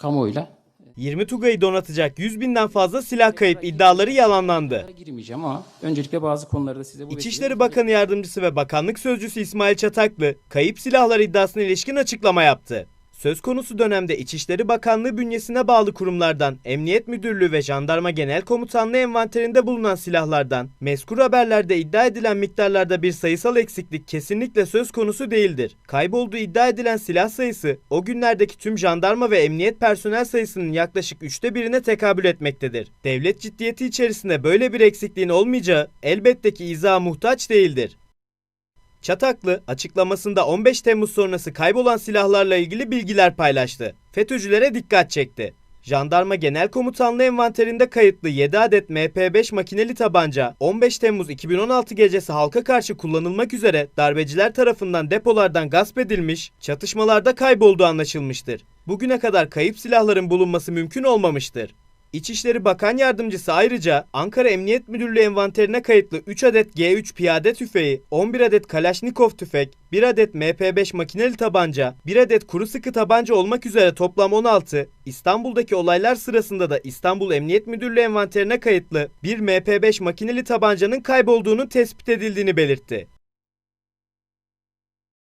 kamuoyuyla 20 Tugay'ı donatacak 100 binden fazla silah kayıp iddiaları yalanlandı. girmeyeceğim ama öncelikle bazı konuları da size bu İçişleri Bakanı Yardımcısı ve Bakanlık Sözcüsü İsmail Çataklı, kayıp silahlar iddiasına ilişkin açıklama yaptı. Söz konusu dönemde İçişleri Bakanlığı bünyesine bağlı kurumlardan, Emniyet Müdürlüğü ve Jandarma Genel Komutanlığı envanterinde bulunan silahlardan, mezkur haberlerde iddia edilen miktarlarda bir sayısal eksiklik kesinlikle söz konusu değildir. Kaybolduğu iddia edilen silah sayısı, o günlerdeki tüm jandarma ve emniyet personel sayısının yaklaşık üçte birine tekabül etmektedir. Devlet ciddiyeti içerisinde böyle bir eksikliğin olmayacağı elbette ki izaha muhtaç değildir. Çataklı açıklamasında 15 Temmuz sonrası kaybolan silahlarla ilgili bilgiler paylaştı. FETÖ'cülere dikkat çekti. Jandarma Genel Komutanlığı envanterinde kayıtlı 7 adet MP5 makineli tabanca 15 Temmuz 2016 gecesi halka karşı kullanılmak üzere darbeciler tarafından depolardan gasp edilmiş, çatışmalarda kaybolduğu anlaşılmıştır. Bugüne kadar kayıp silahların bulunması mümkün olmamıştır. İçişleri Bakan Yardımcısı ayrıca Ankara Emniyet Müdürlüğü envanterine kayıtlı 3 adet G3 piyade tüfeği, 11 adet Kalaşnikov tüfek, 1 adet MP5 makineli tabanca, 1 adet kuru sıkı tabanca olmak üzere toplam 16, İstanbul'daki olaylar sırasında da İstanbul Emniyet Müdürlüğü envanterine kayıtlı bir MP5 makineli tabancanın kaybolduğunun tespit edildiğini belirtti.